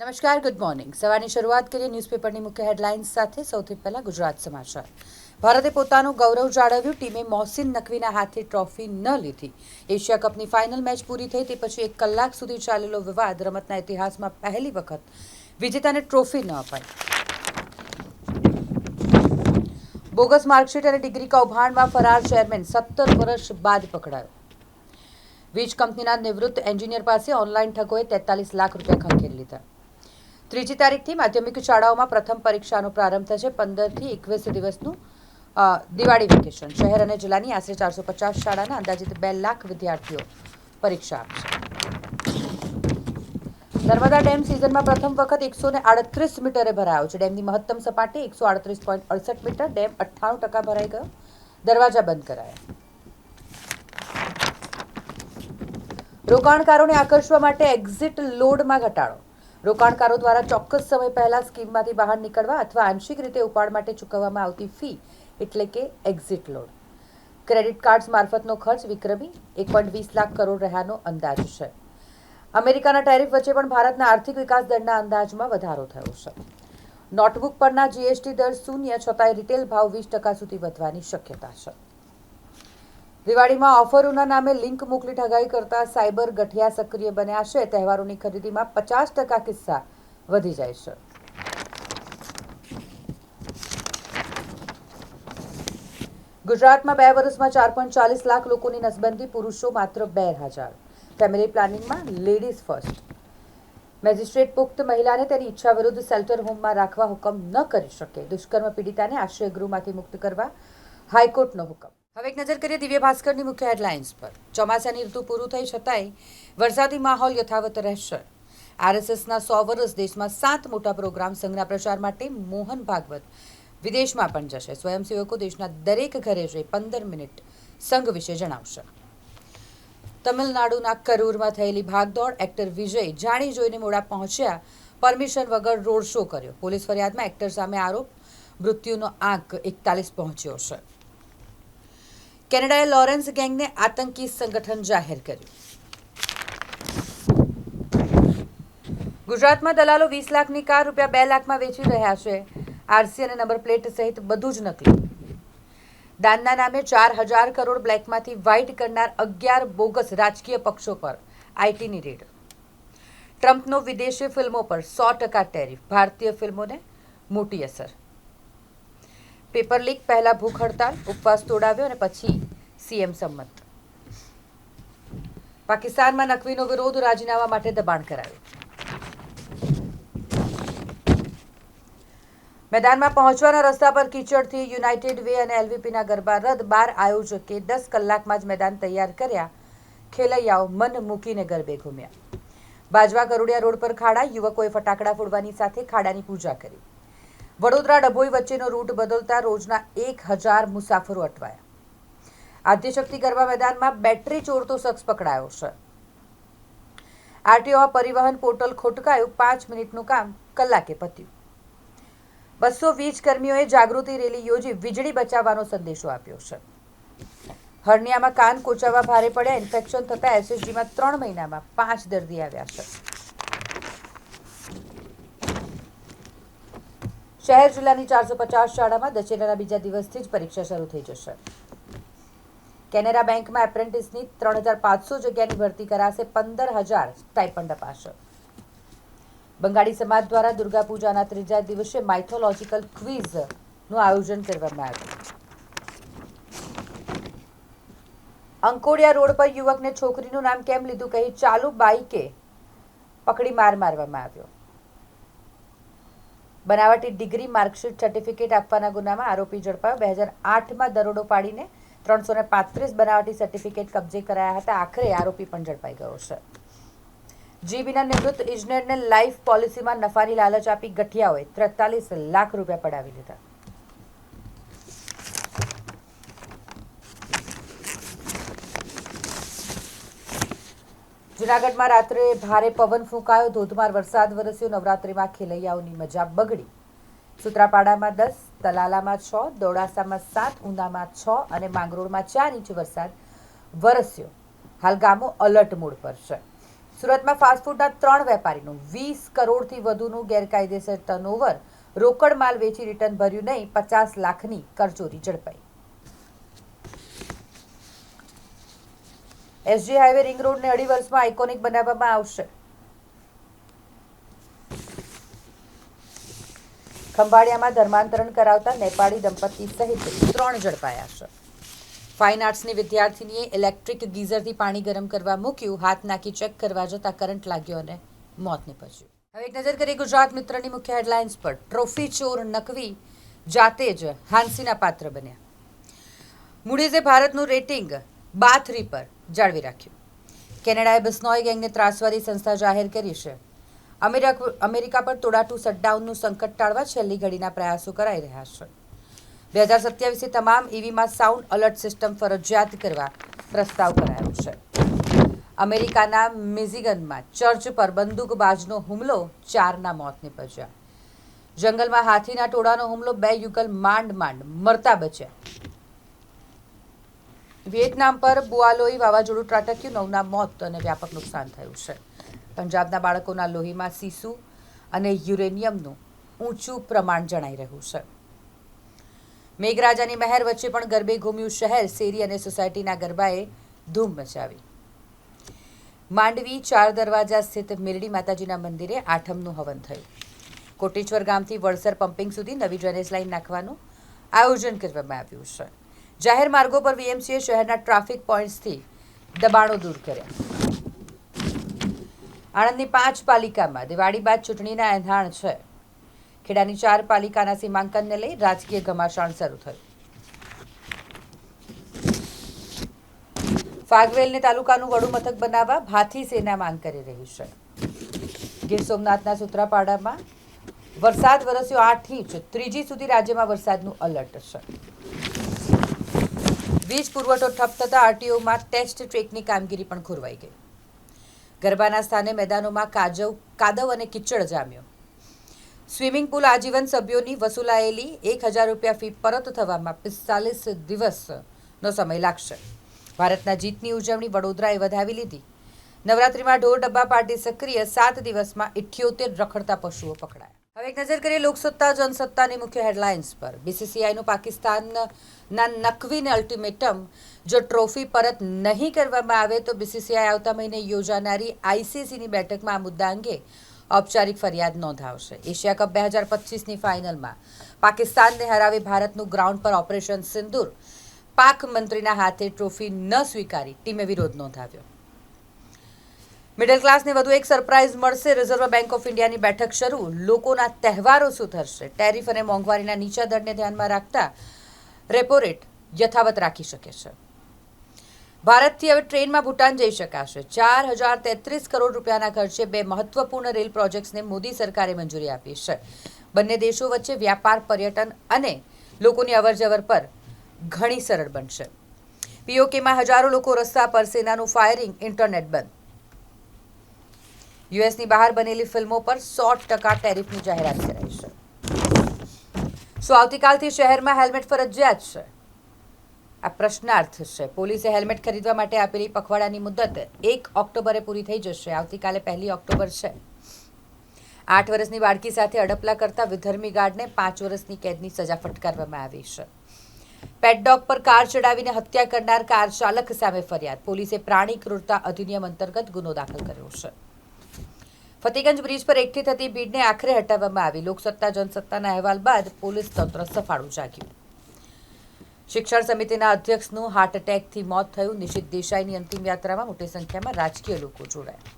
નમસ્કાર good morning સવારની શરૂઆત કરીએ ન્યૂઝપેપરની મુખ્ય હેડલાઇન્સ સાથે. સૌથી પહેલા ગુજરાત સમાચાર. ભારતે પોતાનું ગૌરવ જાળવ્યું, ટીમે મોહસિન નકવીના હાથે ટ્રોફી ન લીધી. એશિયા કપની ફાઇનલ મેચ પૂરી થઈ, તે પછી એક કલાક સુધી ચાલેલો વિવાદ રમતના ઇતિહાસમાં પહેલી વખત વિજેતાને ટ્રોફી ન અપાઈ. બોગસ માર્કશીટ અને ડિગ્રી કૌભાંડમાં ફરાર ચેરમેન સત્તર વર્ષ બાદ પકડાયો. વીજ કંપનીના નિવૃત્ત એન્જિનિયર પાસે ઓનલાઈન ઠગોએ તેતાલીસ લાખ રૂપિયા ખંખેરી લીધા. ત્રીજી તારીખથી માધ્યમિક શાળાઓમાં પ્રથમ પરીક્ષાનો પ્રારંભ થશે. પંદરથી એકવીસ દિવસનું દિવાળી વેકેશન. શહેર અને જિલ્લાની આશરે ચારસો પચાસ શાળાના અંદાજિત બે લાખ વિદ્યાર્થીઓ પરીક્ષા આપશે. નર્મદા ડેમ સિઝનમાં પ્રથમ વખત એકસો ને આડત્રીસ મીટરે ભરાયો છે. ડેમની મહત્તમ સપાટી એકસો આડત્રીસ પોઈન્ટ અડસઠ મીટર. ડેમ અઠ્ઠાણું ટકા ભરાઈ ગયો. દરવાજા બંધ કરાયા. રોકાણકારોને આકર્ષવા માટે એક્ઝિટ લોડમાં ઘટાડો. રોકાણકારો દ્વારા ચોક્કસ સમય પહેલા સ્કીમમાંથી બહાર નીકળવા અથવા આંશિક રીતે ઉપાડ માટે ચૂકવવામાં આવતી ફી એટલે કે એક્ઝિટ લોડ ક્રેડિટ કાર્ડ્સ મારફતનો ખર્ચ, વિક્રમી, એક પોઈન્ટ વીસ લાખ કરોડ રહ્યાનો અંદાજ છે. અમેરિકાના ટેરિફ વચ્ચે પણ ભારતના આર્થિક વિકાસ દરના અંદાજમાં વધારો થયો છે. નોટબુક પરના જીએસટી દર શૂન્ય છતાંય રિટેલ ભાવ વીસ ટકા સુધી વધવાની શક્યતા છે. દિવાળીમાં ઓફરોના નામે લિંક મોકલી ઠગાઈ કરતા સાયબર ગઠિયા સક્રિય બન્યા છે. તહેવારોની ખરીદીમાં પચાસ ટકા કિસ્સા વધી જાય છે. ગુજરાતમાં બે વર્ષમાં ચાર પોઈન્ટ ચાલીસ લાખ લોકોની નસબંધી, પુરુષો માત્ર બે હજાર. ફેમિલી પ્લાનિંગમાં લેડીઝ ફર્સ્ટ મેજિસ્ટ્રેટ પુખ્ત મહિલાને તેની ઈચ્છા વિરુદ્ધ શેલ્ટર હોમમાં રાખવા હુકમ ન કરી શકે. દુષ્કર્મ પીડિતાને આશ્રય ગૃહમાંથી મુક્ત કરવા હાઈકોર્ટનો હુકમ. હવે એક નજર કરીએ દિવ્ય ભાસ્કરની મુખ્ય હેડલાઇન્સ પર. ચોમાસાની ઋતુ પૂરું થઈ છતાંય વરસાદી માહોલ યથાવત રહેશે. આરએસએસના સો વર્ષ દેશમાં સાત મોટા પ્રોગ્રામ સંઘના પ્રચાર માટે મોહન ભાગવત વિદેશમાં પણ જશે. સ્વયંસેવકો દેશના દરેક ઘરે જઈ પંદર મિનિટ સંઘ વિશે જણાવશે. તમિલનાડુના કરૂરમાં થયેલી ભાગદોડ એક્ટર વિજય જાણી જોઈને મોડા પહોંચ્યા, પરમિશન વગર રોડ શો કર્યો. પોલીસ ફરિયાદમાં એક્ટર સામે આરોપ, મૃત્યુનો આંક એકતાલીસ પહોંચ્યો છે. કેનેડાએ લોરેન્સ ગેંગને આતંકી સંગઠન જાહેર કર્યું. ગુજરાતમાં દલાલો વીસ લાખની કાર રૂપિયા બે લાખમાં વેચી રહ્યા છે. આરસી અને નંબર પ્લેટ સહિત બધું જ નકલી. દાનના નામે ચાર હજાર કરોડ બ્લેકમાંથી વ્હાઇટ કરનાર અગિયાર બોગસ રાજકીય પક્ષો પર આઈટીની રેડ. ટ્રમ્પનો વિદેશી ફિલ્મો પર સો ટકા ટેરિફ. ભારતીય ફિલ્મોને મોટી અસર. પેપર લીક, પહેલા ભૂખ હડતાલ, ઉપવાસ તોડાવ્યો અને પછી સીએમ સંમત. પાકિસ્તાનમાં નકવીનો વિરોધ રાજીનામા માટે દબાણ કરાયું. મેદાનમાં પહોંચવાના રસ્તા પર કીચડથી યુનાઇટેડ વે અને એલવીપીના ગરબા રદ. બાર આયોજકે દસ કલાકમાં જ મેદાન તૈયાર કર્યા. ખેલૈયાઓ મન મૂકીને ગરબે ઘૂમ્યા. બાજવા ગરુડિયા રોડ પર ખાડા. યુવકોએ ફટાકડા ફોડવાની સાથે ખાડાની પૂજા કરી. વડોદરા ડભોઈ વચ્ચેનો રૂટ બદલતા રોજના એક હજાર મુસાફરો અટવાયા. આદ્યશક્તિ ગરબા મેદાનમાં બેટરી ચોરતો શખ્સ પકડાયો છે. આરટીઓ પરિવહન પોર્ટલ ખોટકાયું, પાંચ મિનિટનું કામ કલાકે પત્યું. બસો વીજ કર્મીઓએ જાગૃતિ રેલી યોજી વીજળી બચાવવાનો સંદેશો આપ્યો છે. હર્નિયામાં કાન કોચાવા ભારે પડ્યા, ઇન્ફેક્શન થતા એસએસજીમાં ત્રણ મહિનામાં પાંચ દર્દી આવ્યા છે. શહેર જિલ્લાની ચારસો પચાસ શાળામાં દશેરાના બીજા દિવસથી જ પરીક્ષા શરૂ થઈ જશે. કેનેરા બેંકમાં એપ્રેન્ટિસની ત્રણ હજાર પાંચસો જગ્યાની ભરતી કરાશે, પંદર હજાર સ્ટાઇપન્ડ અપાશે. બંગાળી સમાજ દ્વારા દુર્ગા પૂજાના ત્રીજા દિવસે માઇથોલોજીકલ ક્વિઝનું આયોજન કરવામાં આવ્યું. અંકોડિયા રોડ પર યુવકને છોકરીનું નામ કેમ લીધું કહી ચાલુ બાઈકે પકડી માર મારવામાં આવ્યો. બનાવટી ડિગ્રી માર્કશીટ સર્ટિફિકેટ આપવાના ગુનામાં આરોપી ઝડપાયો. બે હજાર આઠમાં દરોડો પાડીને ત્રણસો ને પાંત્રીસ બનાવટી સર્ટિફિકેટ કબજે કરાયા હતા. આખરે આરોપી પણ ઝડપાઈ ગયો છે. જીબીના નિવૃત્ત ઇજનેરને લાઈફ પોલિસીમાં નફાની લાલચ આપી ગઠિયાઓએ ત્રેતાલીસ લાખ રૂપિયા પડાવી લીધા. જુનાગઢમાં રાત્રે ભારે પવન ફૂંકાયો. ધોધમાર વરસાદ વરસ્યો. નવરાત્રિમાં ખેલૈયાઓની મજા બગડી. સુત્રાપાડામાં દસ, તલાલામાં છ, દોડાસામાં સાત, ઉનામાં છ અને માંગરોળમાં ચાર ઇંચ વરસાદ વરસ્યો. હાલ ગામો અલર્ટ મોડ પર છે. સુરતમાં ફાસ્ટફૂડના ત્રણ વેપારીનું વીસ કરોડથી વધુનું ગેરકાયદેસર ટર્નઓવર રોકડ માલ વેચી રિટર્ન ભર્યું નહીં. પચાસ લાખની કરચોરી ઝડપાઈ. એસજી હાઈવે રિંગ રોડને અઢી વર્ષમાં આઇકોનિક બનાવવામાં આવશે. ખંભાળિયામાં ધર્માંતરણ કરાવતા નેપાળી દંપતી સહિત ત્રણ ઝડપાયા છે. ફાઇન આર્ટ્સની વિદ્યાર્થીનીએ ઇલેક્ટ્રિક ગીઝરથી પાણી ગરમ કરવા મૂક્યું, હાથ નાખી ચેક કરવા જતાં કરંટ લાગ્યો અને મોત નીપજ્યું. હવે એક નજર કરીએ ગુજરાત મિત્રની મુખ્ય હેડલાઇન્સ પર. ટ્રોફી ચોર નકવી જાતે જ હાંસીના પાત્ર બન્યા. મૂડીઝે ભારતનું રેટિંગ બાથરી પર. જાળવી રાખ્યું. કેનેડાએ બિસ્નોય ગેંગને ત્રાસવાદી સંસ્થા જાહેર કરી છે. અમેરિકા પર તોડાટું શટડાઉનનું સંકટ ટાળવા છેલ્લી ઘડીના પ્રયાસો કરાઈ રહ્યા છે. બે હજાર સત્યાવીસથી તમામ ઈવીમાં સાઉન્ડ અલર્ટ સિસ્ટમ ફરજિયાત કરવા પ્રસ્તાવ કરાયો છે. અમેરિકાના મિઝિગનમાં ચર્ચ પર બંદૂકબાજનો હુમલો, ચારના મોત નીપજ્યા. જંગલમાં હાથીના ટોળાનો હુમલો, બે યુગલ માંડ માંડ મરતા બચ્યા. વિયેતનામ પર બુઆલોઈ વાવાઝોડું ત્રાટક્યું. નવના મોત અને વ્યાપક નુકસાન થયું છે. પંજાબના બાળકોના લોહીમાં સીસુ અને યુરેનિયમનું ઊંચું પ્રમાણ જણાઈ રહ્યું છે. મેઘરાજાની મહેર વચ્ચે પણ ગરબે ઘૂમ્યું શહેર. શેરી અને સોસાયટીના ગરબાએ ધૂમ મચાવી. માંડવી ચાર દરવાજા સ્થિત મેરડી માતાજીના મંદિરે આઠમનું હવન થયું. કોટેશ્વર ગામથી વડસર પમ્પિંગ સુધી નવી ડ્રેનેજ લાઇન નાખવાનું આયોજન કરવામાં આવ્યું છે. જાહેર માર્ગો પર વીએમસીએ શહેરના ટ્રાફિક પોઈન્ટ્સથી દબાણો દૂર કર્યા. આણંદની પાંચ પાલિકામાં દિવાળી બાદ ચૂંટણીના એંધાણ છે. ખેડાની ચાર પાલિકાના સીમાંકનને લઈ રાજકીય ઘમાસાણ શરૂ થયું. ફાગવેલને તાલુકાનું વડું મથક બનાવવા ભાથી સેના માંગ કરી રહી છે. ગીર સોમનાથના સુત્રાપાડામાં વરસાદ વરસ્યો આઠ ઇંચ. ત્રીજી સુધી રાજ્યમાં વરસાદનું અલર્ટ છે. વીજ પુરવઠો ઠપ થતાં આરટીઓમાં ટેસ્ટ ટ્રેકની કામગીરી પણ ખોરવાઈ ગઈ. ગરબાના સ્થાને મેદાનોમાં કાજવ, કાદવ અને કિચડ જામ્યો. સ્વિમિંગ પુલ આજીવન સભ્યોની વસૂલાયેલી એક હજાર રૂપિયા ફી પરત થવામાં પિસ્તાલીસ દિવસનો સમય લાગશે. ભારતના જીતની ઉજવણી વડોદરાએ વધાવી લીધી. નવરાત્રિમાં ઢોર ડબ્બા પાર્ટી સક્રિય, સાત દિવસમાં ઇઠ્યોતેર રખડતા પશુઓ પકડાયા. હવે એક નજર કરીએ લોકસત્તા, જનસત્તાની મુખ્ય હેડલાઇન્સ પર. બીસીસીઆઈનું પાકિસ્તાનના નકવીને અલ્ટિમેટમ જો ટ્રોફી પરત નહીં કરવામાં આવે તો બીસીસીઆઈ આવતા મહિને યોજાનારી આઈસીસીની બેઠકમાં આ મુદ્દા અંગે ઔપચારિક ફરિયાદ નોંધાવશે. એશિયા કપ બે હજાર પચીસની ફાઇનલમાં પાકિસ્તાનને હરાવી ભારતનું ગ્રાઉન્ડ પર ઓપરેશન સિંદૂર. પાક મંત્રીના હાથે ટ્રોફી ન સ્વીકારી, ટીમે વિરોધ નોંધાવ્યો. મિડલ ક્લાસને વધુ એક સરપ્રાઇઝ મળશે. રિઝર્વ બેંક ઓફ ઇન્ડિયાની બેઠક શરૂ. લોકોના તહેવારો સુધરશે ટેરિફ અને મોંઘવારીના નીચા દરને ધ્યાનમાં રાખતા રેપો રેટ યથાવત રાખી શકે છે. ભારતથી હવે ટ્રેનમાં ભૂટાન જઈ શકાશે. ચાર હજાર તેત્રીસ કરોડ રૂપિયાના ખર્ચે બે મહત્વપૂર્ણ રેલ પ્રોજેક્ટ્સને મોદી સરકારે મંજૂરી આપી છે. બંને દેશો વચ્ચે વ્યાપાર, પર્યટન અને લોકોની અવરજવર પર ઘણી સરળ બનશે. પીઓકેમાં હજારો લોકો રસ્તા પર સેનાનું ફાયરિંગ ઇન્ટરનેટ બંધ. યુએસની બહાર બનેલી ફિલ્મો પર સો ટકા ટેરિફની જાહેરાત કરાઈ છે. શું આવતીકાલથી શહેરમાં હેલ્મેટ ફરજિયાત છે? આ પ્રશ્નાર્થ છે. પોલીસે હેલ્મેટ ખરીદવા માટે આપેલી પખવાડાની મુદત એક ઓક્ટોબરે પૂરી થઈ જશે. આવતીકાલે પહેલી ઓક્ટોબર છે. આઠ વર્ષની બાળકી સાથે અડપલા કરતા વિધર્મી ગાર્ડને પાંચ વર્ષની કેદની સજા ફટકારવામાં આવી છે. પેટડોગ પર કાર ચડાવીને હત્યા કરનાર કાર ચાલક સામે ફરિયાદ. પોલીસે પ્રાણી ક્રૂરતા અધિનિયમ અંતર્ગત ગુનો દાખલ કર્યો છે. ફતેગંજ બ્રિજ પર એકઠી થતી ભીડને આખરે હટાવવામાં આવી. લોકસત્તા, જનસત્તાના અહેવાલ બાદ પોલીસ તંત્ર સફાળું જાગ્યું શિક્ષણ સમિતિના અધ્યક્ષનું હાર્ટ એટેકથી મોત થયું. નિશિત દેસાઈની અંતિમ યાત્રામાં મોટી સંખ્યામાં રાજકીય લોકો જોડાયા.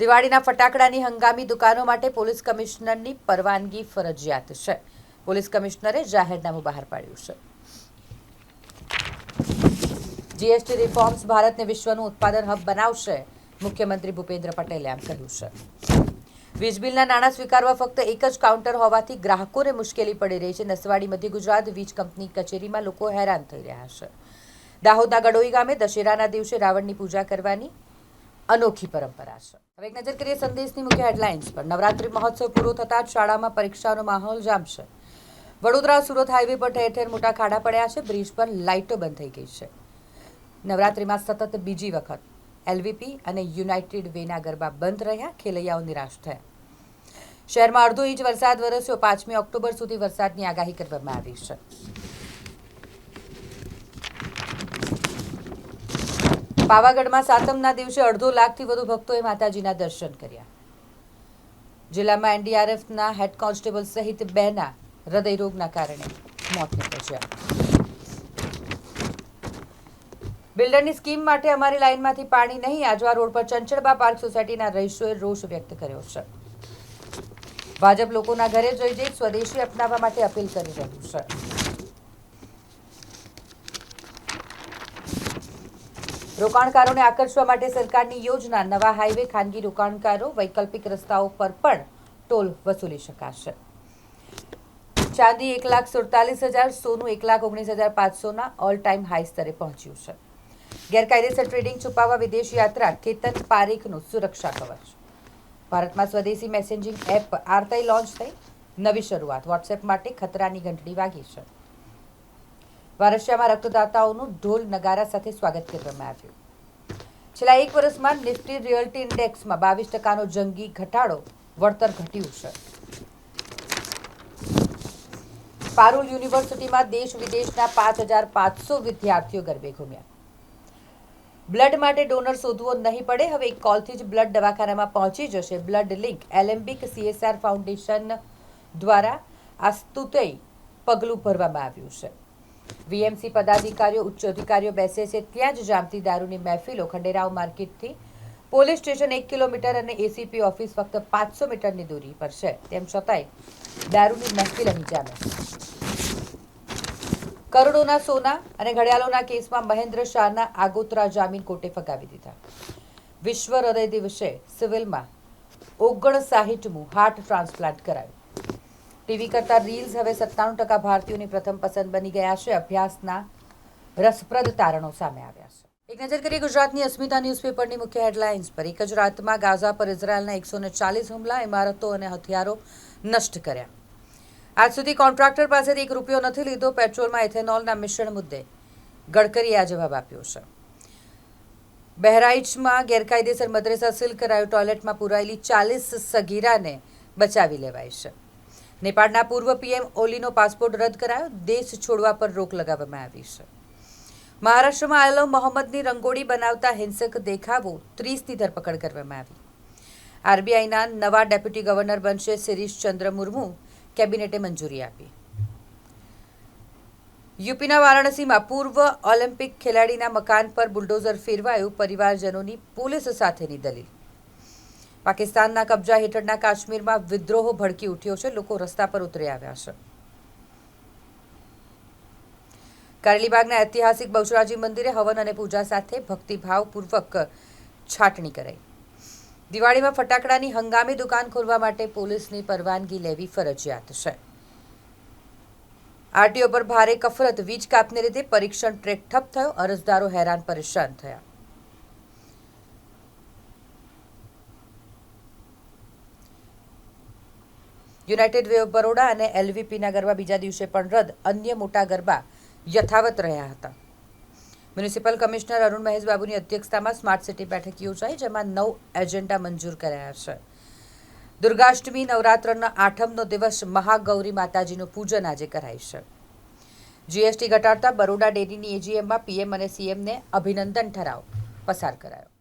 દિવાળીના ફટાકડાની હંગામી દુકાનો માટે પોલીસ કમિશનરની પરવાનગી ફરજિયાત છે. પોલીસ કમિશનરે જાહેરનામું બહાર પાડ્યું છે. જીએસટી રિફોર્મ્સ ભારતને વિશ્વનું ઉત્પાદન હબ બનાવશે. મુખ્યમંત્રી ભૂપેન્દ્ર પટેલે આમ કહ્યું છે. વીજ બિલના નાણાં સ્વીકારવા ફક્ત એક જ કાઉન્ટર હોવાથી ગ્રાહકોને મુશ્કેલી પડી રહી છે. નસવાડી, મધ્ય ગુજરાત વીજ કંપની કચેરીમાં લોકો હેરાન થઈ રહ્યા છે. દાહોદના ગડોઈ ગામે દશેરાના દિવસે રાવણની પૂજા કરવાની અનોખી પરંપરા છે. હવે એક નજર કરીએ સંદેશની મુખ્ય હેડલાઇન્સ પર. નવરાત્રી મહોત્સવ પૂરો થતાં જ શાળામાં પરીક્ષાનો માહોલ જામશે. વડોદરા સુરત હાઈવે પર ઠેર ઠેર મોટા ખાડા પડ્યા છે. બ્રિજ પર લાઇટો બંધ થઈ ગઈ છે. નવરાત્રિમાં સતત બીજી વખત એલવીપી અને યુનાઇટેડ વેના ગરબા બંધ રહ્યા, ખેલૈયાઓ નિરાશ થયા. શહેરમાં અડધો ઇંચ વરસાદ વરસ્યો. પાંચમી ઓક્ટોબર સુધી વરસાદની આગાહી કરવામાં આવી છે. પાવાગઢમાં સાતમના દિવસે અડધો લાખથી વધુ ભક્તોએ માતાજીના દર્શન કર્યા. જિલ્લામાં એનડીઆરએફના હેડ કોન્સ્ટેબલ સહિત બેના હૃદયરોગના કારણે મોત નીપજ્યા. બિલ્ડરની સ્કીમ માટે અમારી લાઇનમાંથી પાણી નહીં આજવા રોડ પર ચંચળબા પાર્ક સોસાયટીના રહીશોએ રોષ વ્યક્ત કર્યો છે. ભાજપ લોકોના ઘરે જઈ જઈ સ્વદેશી અપનાવવા માટે અપીલ કરી રહ્યું છે. રોકાણકારોને આકર્ષવા માટે સરકારની યોજના, નવા હાઈવે, ખાનગી રોકાણકારો, વૈકલ્પિક રસ્તાઓ પર પણ ટોલ વસૂલી શકાશે. ચાંદી એક લાખ સુડતાલીસ હજાર, સોનું એક લાખ ઓગણીસ હજાર પાંચસોના ઓલ ટાઈમ હાઈ સ્તરે પહોંચ્યું છે. ગેરકાયદેસર ટ્રેડિંગ છુપાવવા વિદેશ યાત્રા કેતન પારેખનું સુરક્ષા કવચ. ભારતમાં સ્વદેશી મેસેજિંગ એપ આરતાઈ લોન્ચ થઈ. નવી શરૂઆત. વોટ્સએપ માટે ખતરાની ઘંટડી વાગી છે. વારસિયામાં રક્તદાતાઓનું ઢોલ નગારા સાથે સ્વાગત કરવામાં આવ્યું. છેલ્લા એક વર્ષમાં નિફ્ટી રિયલ્ટી ઇન્ડેક્સમાં બાવીસ ટકાનો જંગી ઘટાડો વળતર ઘટ્યું છે. પારુલ યુનિવર્સિટીમાં દેશ વિદેશના પાંચ હજાર પાંચસો વિદ્યાર્થીઓ ગરબે ઘૂમ્યા. બ્લડ માટે ડોનર શોધવો નહીં પડે. હવે એક કોલથી જ બ્લડ દવાખાનામાં પહોંચી જશે. Blood link Alembic CSR foundation દ્વારા આ સ્તુતય પગલું ભરવામાં આવ્યું છે. વીએમસી પદાધિકારીઓ, ઉચ્ચ અધિકારીઓ બેસે છે. ત્યાં જ જામતી દારૂની મહેફિલો ખંડેરાવ માર્કેટથી પોલીસ સ્ટેશન એક કિલોમીટર અને એસીપી ઓફિસ ફક્ત પાંચસો મીટરની દૂરી પર છે. તેમ છતાંય દારૂની મહેફિલ અહીં જામે કરોડોના સોના અને ઘડિયાળોના કેસમાં મહેન્દ્ર શાહના આગોતરા જામીન કોર્ટે ફગાવી દીધા. વિશ્વ હૃદય દિવસે સિવિલમાં ઓગણસાહીઠમું હાર્ટ ટ્રાન્સપ્લાન્ટ કરાયું. ટીવી કરતાં રીલ્સ હવે સત્તાણું ટકા ભારતીયોની પ્રથમ પસંદ બની ગયા છે. અભ્યાસના રસપ્રદ તારણો સામે આવ્યા છે. એક નજર કરીએ ગુજરાતની અસ્મિતા ન્યૂઝપેપરની મુખ્ય હેડલાઇન્સ પર. એક જ રાતમાં ગાઝા પર ઇઝરાયલના એકસો ચાલીસ હુમલા, ઇમારતો અને હથિયારો નષ્ટ કર્યા. આજ સુધી કોન્ટ્રાક્ટર પાસેથી એક રૂપિયો નથી લીધો. પેટ્રોલમાં એથેનોલના મિશ્રણ મુદ્દે ગડકરીએ આ જવાબ આપ્યો છે. બહેરાઇચમાં ગેરકાયદેસર મદ્રેસા સીલ કરાયું. ટોયલેટમાં પુરાયેલી ચાલીસ સગીરાને બચાવી લેવાય છે. નેપાળના પૂર્વ પીએમ ઓલીનો પાસપોર્ટ રદ કરાયો. દેશ છોડવા પર રોક લગાવવામાં આવી છે. મહારાષ્ટ્રમાં આયલો મોહમ્મદની રંગોળી બનાવતા હિંસક દેખાવો ત્રીસની ધરપકડ કરવામાં આવી. આરબીઆઈના નવા ડેપ્યુટી ગવર્નર બનશે શિરીષ ચંદ્ર મુર્મુ. કેબિનેટે મંજૂરી આપી. યુપીના વારાણસીમાં પૂર્વ ઓલિમ્પિક ખેલાડીના મકાન પર બુલડોઝર ફેરવાયું પરિવારજનોની પોલીસ સાથેની દલીલ. પાકિસ્તાનના કબજા હેઠળના કાશ્મીરમાં વિદ્રોહ ભડકી ઉઠ્યો છે, લોકો રસ્તા પર ઉતરી આવ્યા છે. કારેલીબાગના ઐતિહાસિક બહુચરાજી મંદિરે હવન અને પૂજા સાથે ભક્તિભાવપૂર્વક છાટણી કરાઈ. દિવાળીમાં ફટાકડાની હંગામી દુકાન ખોલવા માટે પોલીસની પરવાનગી લેવી ફરજિયાત છે. આરટીઓ પર ભારે કફરત, વીજ કાપને લીધે પરીક્ષણ ટ્રેક ઠપ થયો, અરજદારો હેરાન પરેશાન થયા. યુનાઇટેડ વે ઓફ બરોડા અને એલવીપીના ગરબા બીજા દિવસે પણ રદ, અન્ય મોટા ગરબા યથાવત રહ્યા હતા. મ્યુનિસિપલ કમિશનર અરુણ મહેશ બાબુની અધ્યક્ષતામાં સ્માર્ટ સિટી બેઠક યોજાઈ, જેમાં નવ એજન્ડા મંજૂર કરાયા છે. દુર્ગાષ્ટમી નવરાત્રના આઠમનો દિવસ મહાગૌરી માતાજીનું પૂજન આજે કરાય છે. જીએસટી ઘટાડતા બરોડા ડેરીની એજીએમમાં પીએમ અને સીએમને અભિનંદન ઠરાવ, પસાર કરાયો.